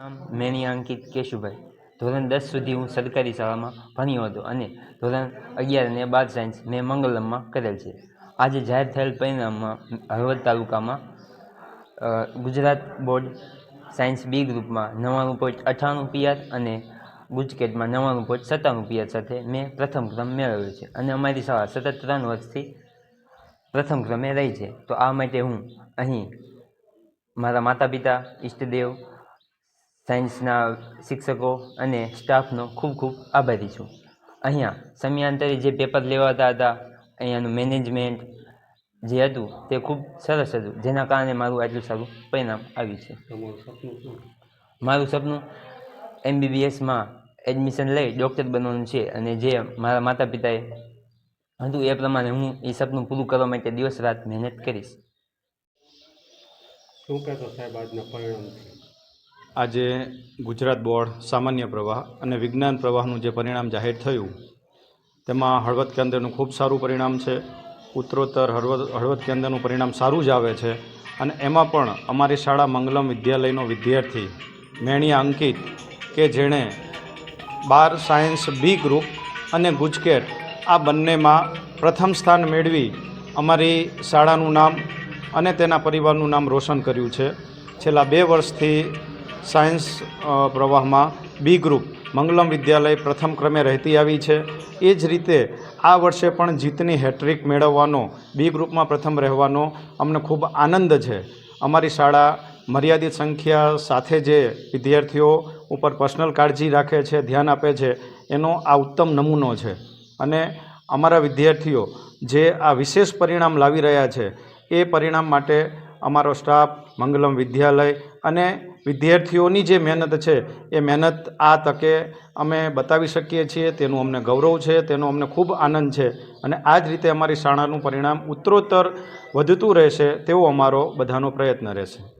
નામ મેણી અંકિત કેશુભાઈ. ધોરણ દસ સુધી હું સરકારી શાળામાં ભણ્યો હતો અને ધોરણ અગિયાર અને બાર સાયન્સ મેં મંગલમમાં કરેલ છે. આજે જાહેર થયેલ પરિણામમાં હળવદ તાલુકામાં ગુજરાત બોર્ડ સાયન્સ બી ગ્રુપમાં નવ્વાણું પોઈન્ટ અઠ્ઠાણું પીઆર અને ગુજકેટમાં નવ્વાણું પોઈન્ટ સત્તાણું પીઆર સાથે મેં પ્રથમ ક્રમ મેળવ્યો છે અને અમારી શાળા સતત ત્રણ વર્ષથી પ્રથમ ક્રમે રહી છે. તો આ માટે હું અહીં મારા માતા પિતા ઈષ્ટદેવ સાયન્સના શિક્ષકો અને સ્ટાફનો ખૂબ ખૂબ આભારી છું. અહીંયા સમયાંતરે જે પેપર લેવાતા હતા અહીંયાનું મેનેજમેન્ટ જે હતું તે ખૂબ સરસ હતું જેના કારણે મારું આટલું સારું પરિણામ આવ્યું છે. મારું સપનું એમબીબીએસમાં એડમિશન લઈ ડૉક્ટર બનવાનું છે અને જે મારા માતા પિતાએ હતું એ પ્રમાણે હું એ સપનું પૂરું કરવા માટે દિવસ રાત મહેનત કરીશ. શું કહેતો સાહેબ આજના પરિણામથી? આજે ગુજરાત બોર્ડ સામાન્ય પ્રવાહ અને વિજ્ઞાન પ્રવાહનું જે પરિણામ જાહેર થયું, તેમાં હળવદ કેન્દ્રનું ખૂબ સારું પરિણામ છે, ઉત્તરોત્તર હળવદ હળવદ કેન્દ્રનું પરિણામ સારું જ આવે છે, અને એમાં પણ અમારી શાળા મંગલમ વિદ્યાલયનો વિદ્યાર્થી મેણિયા અંકિત કે જેણે બાર સાયન્સ બી ગ્રુપ અને ગુજકેટ આ બંનેમાં પ્રથમ સ્થાન મેળવી અમારી શાળાનું નામ અને તેના પરિવારનું નામ રોશન કર્યું છે. છેલ્લા બે વર્ષથી સાયન્સ પ્રવાહમાં બી ગ્રુપ મંગલમ વિદ્યાલય પ્રથમ ક્રમે રહેતી આવી છે. એ જ રીતે આ વર્ષે પણ જીતની હેટ્રિક મેળવવાનો, બી ગ્રુપમાં પ્રથમ રહેવાનો અમને ખૂબ આનંદ છે. અમારી શાળા મર્યાદિત સંખ્યા સાથે જે વિદ્યાર્થીઓ ઉપર પર્સનલ કાળજી રાખે છે, ધ્યાન આપે છે, એનો આ ઉત્તમ નમૂનો છે. અને અમારા વિદ્યાર્થીઓ જે આ વિશેષ પરિણામ લાવી રહ્યા છે, એ પરિણામ માટે અમારો સ્ટાફ, મંગલમ વિદ્યાલય અને વિદ્યાર્થીઓની જે મહેનત છે, એ મહેનત આ તકે અમે બતાવી શકીએ છીએ, તેનું અમને ગૌરવ છે, તેનો અમને ખૂબ આનંદ છે અને આ જ રીતે અમારી શાળાનું પરિણામ ઉત્તરોત્તર વધતું રહેશે તેવો અમારો બધાનો પ્રયત્ન રહેશે.